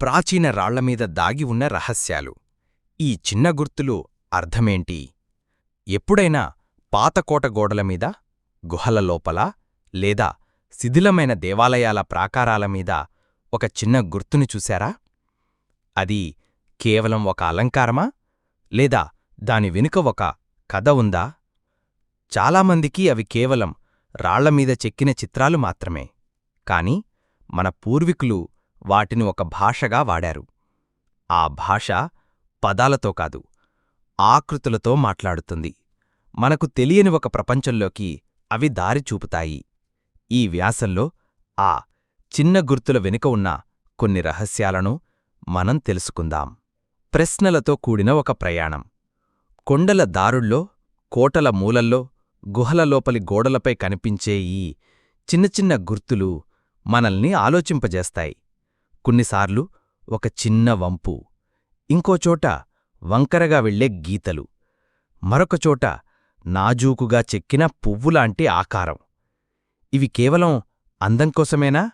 ప్రాచీన రాళ్ళమీద దాగి ఉన్న రహస్యాలు. ఈ చిన్న గుర్తులు అర్థమేంటి? ఎప్పుడైనా పాతకోట గోడలమీద గుహల లోపల లేదా శిథిలమైన దేవాలయాల ప్రాకారాలమీద ఒక చిన్న గుర్తుని చూశారా? అది కేవలం ఒక అలంకారమా? లేదా దాని వెనుక ఒక కథ ఉందా? చాలామందికి అవి కేవలం రాళ్ళమీద చెక్కిన చిత్రాలు మాత్రమే. కాని మన పూర్వీకులు వాటిని ఒక భాషగా వాడారు. ఆ భాష పదాలతో కాదు ఆకృతులతో మాట్లాడుతుంది. మనకు తెలియని ఒక ప్రపంచంలోకి అవి దారి చూపుతాయి. ఈ వ్యాసంలో ఆ చిన్న గుర్తుల వెనుక ఉన్న కొన్ని రహస్యాలను మనం తెలుసుకుందాం. ప్రశ్నలతో కూడిన ఒక ప్రయాణం. కొండల దారుల్లో కోటల మూలల్లో గుహల లోపలి గోడలపై కనిపించే ఈ చిన్న చిన్న గుర్తులు మనల్ని ఆలోచింపజేస్తాయి. కొన్నిసార్లు ఒక చిన్న వంపు ఇంకోచోట వంకరగా వెళ్ళే గీతలు మరొకచోట నాజూకుగా చెక్కిన పువ్వులాంటి ఆకారం. ఇవి కేవలం అందం కోసమేనా?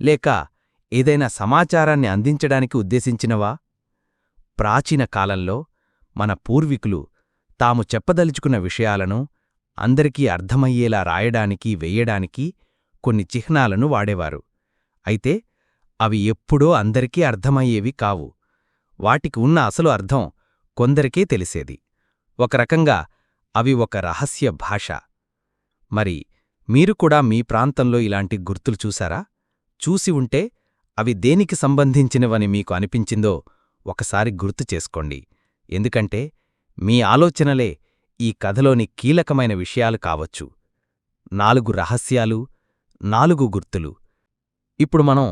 లేక ఏదైనా సమాచారాన్ని అందించడానికి ఉద్దేశించినవా? ప్రాచీన కాలంలో మన పూర్వీకులు తాము చెప్పదలుచుకున్న విషయాలను అందరికీ అర్థమయ్యేలా రాయడానికి వెయ్యడానికి కొన్ని చిహ్నాలను వాడేవారు. అయితే అవి ఎప్పుడో అందరికీ అర్థమయ్యేవి కావు. వాటికి ఉన్న అసలు అర్థం కొందరికే తెలిసేది. ఒక రకంగా అవి ఒక రహస్య భాష. మరి మీరు కూడా మీ ప్రాంతంలో ఇలాంటి గుర్తులు చూశారా? చూసి ఉంటే అవి దేనికి సంబంధించినవని మీకు అనిపించిందో ఒకసారి గుర్తు చేసుకోండి. ఎందుకంటే మీ ఆలోచనలే ఈ కథలోని కీలకమైన విషయాలు కావచ్చు. నాలుగు రహస్యాలు నాలుగు గుర్తులు. ఇప్పుడు మనం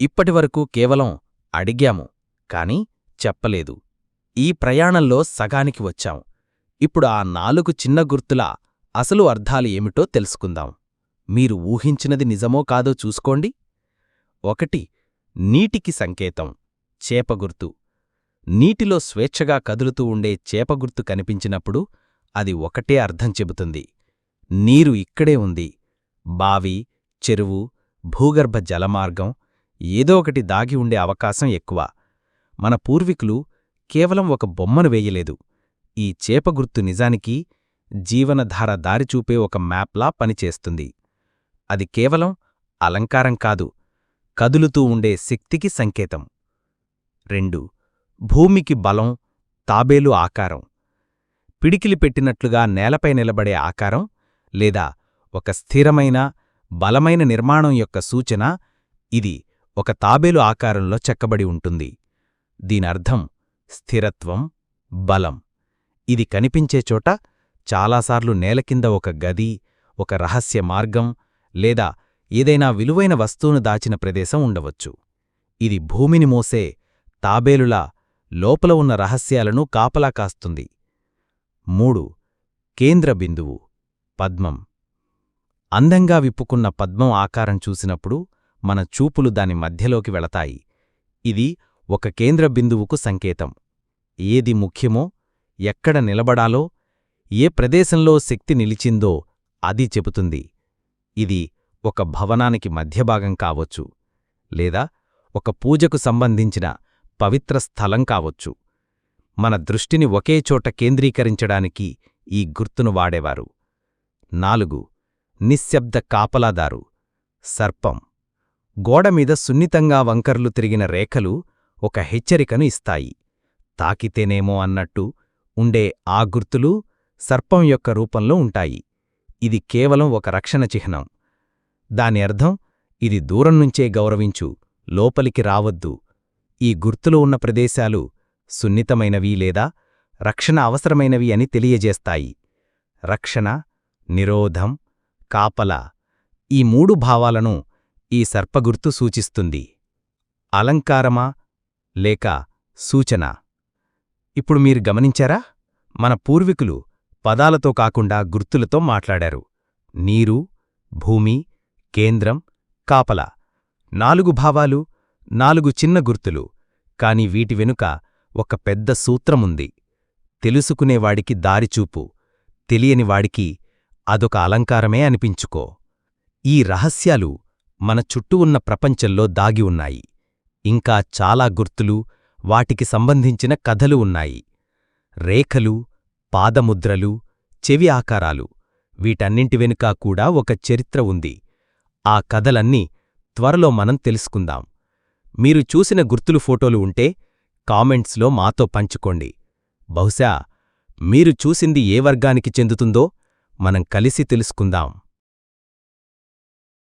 ఇప్పటివరకు కేవలం అడిగాము కాని చెప్పలేదు. ఈ ప్రయాణంలో సగానికి వచ్చాం. ఇప్పుడు ఆ నాలుగు చిన్న గుర్తుల అసలు అర్థాలు ఏమిటో తెలుసుకుందాం. మీరు ఊహించినది నిజమో కాదో చూసుకోండి. ఒకటి నీటికి సంకేతం చేపగుర్తు నీటిలో స్వేచ్ఛగా కదులుతూ ఉండే చేపగుర్తు కనిపించినప్పుడు అది ఒకటే అర్థం చెబుతుంది. నీరు ఇక్కడే ఉంది. బావి చెరువు భూగర్భ జలమార్గం ఏదో ఒకటి దాగి ఉండే అవకాశం ఎక్కువ. మన పూర్వీకులు కేవలం ఒక బొమ్మను వేయలేదు. ఈ చేపగుర్తు నిజానికి జీవనధార దారిచూపే ఒక మ్యాప్లా పనిచేస్తుంది. అది కేవలం అలంకారం కాదు కదులుతూ ఉండే శక్తికి సంకేతం. రెండు భూమికి బలం తాబేలు ఆకారం. పిడికిలి పెట్టినట్లుగా నేలపై నిలబడే ఆకారం లేదా ఒక స్థిరమైన బలమైన నిర్మాణం యొక్క సూచన ఇది. ఒక తాబేలు ఆకారంలో చెక్కబడి ఉంటుంది. దీనర్థం స్థిరత్వం బలం. ఇది కనిపించే చోట చాలాసార్లు నేలకింద ఒక గది ఒక రహస్య మార్గం లేదా ఏదైనా విలువైన వస్తువును దాచిన ప్రదేశం ఉండవచ్చు. ఇది భూమిని మోసే తాబేలులా లోపల ఉన్న రహస్యాలను కాపలా కాస్తుంది. మూడు కేంద్ర బిందువు పద్మం. అందంగా విప్పుకున్న పద్మం ఆకారం చూసినప్పుడు మన చూపులు దాని మధ్యలోకి వెళతాయి. ఇది ఒక కేంద్ర బిందువుకు సంకేతం. ఏది ముఖ్యమో ఎక్కడ నిలబడాలో ఏ ప్రదేశంలో శక్తి నిలిచిందో అది చెబుతుంది. ఇది ఒక భవనానికి మధ్యభాగం కావచ్చు లేదా ఒక పూజకు సంబంధించిన పవిత్ర స్థలం కావచ్చు. మన దృష్టిని ఒకే చోట కేంద్రీకరించడానికి ఈ గుర్తును వాడేవారు. నాలుగు నిశ్శబ్ద కాపలాదారు సర్పం. గోడమీద సున్నితంగా వంకర్లు తిరిగిన రేఖలు ఒక హెచ్చరికను ఇస్తాయి. తాకితేనేమో అన్నట్టు ఉండే ఆ గుర్తులు సర్పం యొక్క రూపంలో ఉంటాయి. ఇది కేవలం ఒక రక్షణ చిహ్నం. దాని అర్థం ఇది దూరం నుంచే గౌరవించు లోపలికి రావద్దు. ఈ గుర్తులు ఉన్న ప్రదేశాలు సున్నితమైనవి లేదా రక్షణ అవసరమైనవి అని తెలియజేస్తాయి. రక్షణ నిరోధం కాపల ఈ మూడు భావాలను ఈ సర్పగుర్తు సూచిస్తుంది. అలంకారమా లేక సూచన? ఇప్పుడు మీరు గమనించారా? మన పూర్వీకులు పదాలతో కాకుండా గుర్తులతో మాట్లాడారు. నీరు భూమి కేంద్రం కాపల. నాలుగు భావాలు నాలుగు చిన్న గుర్తులు. కాని వీటి వెనుక ఒక పెద్ద సూత్రముంది. తెలుసుకునేవాడికి దారిచూపు తెలియనివాడికి అదొక అలంకారమే అనిపించుకో. ఈ రహస్యాలు మన చుట్టూ ఉన్న ప్రపంచంలో దాగి ఉన్నాయి. ఇంకా చాలా గుర్తులు వాటికి సంబంధించిన కథలు ఉన్నాయి. రేఖలు పాదముద్రలు చెవి ఆకారాలు వీటన్నింటి వెనుక కూడా ఒక చరిత్ర ఉంది. ఆ కథలన్నీ త్వరలో మనం తెలుసుకుందాం. మీరు చూసిన గుర్తులు ఫోటోలు ఉంటే కామెంట్స్లో మాతో పంచుకోండి. బహుశా మీరు చూసింది ఏ వర్గానికి చెందుతుందో మనం కలిసి తెలుసుకుందాం.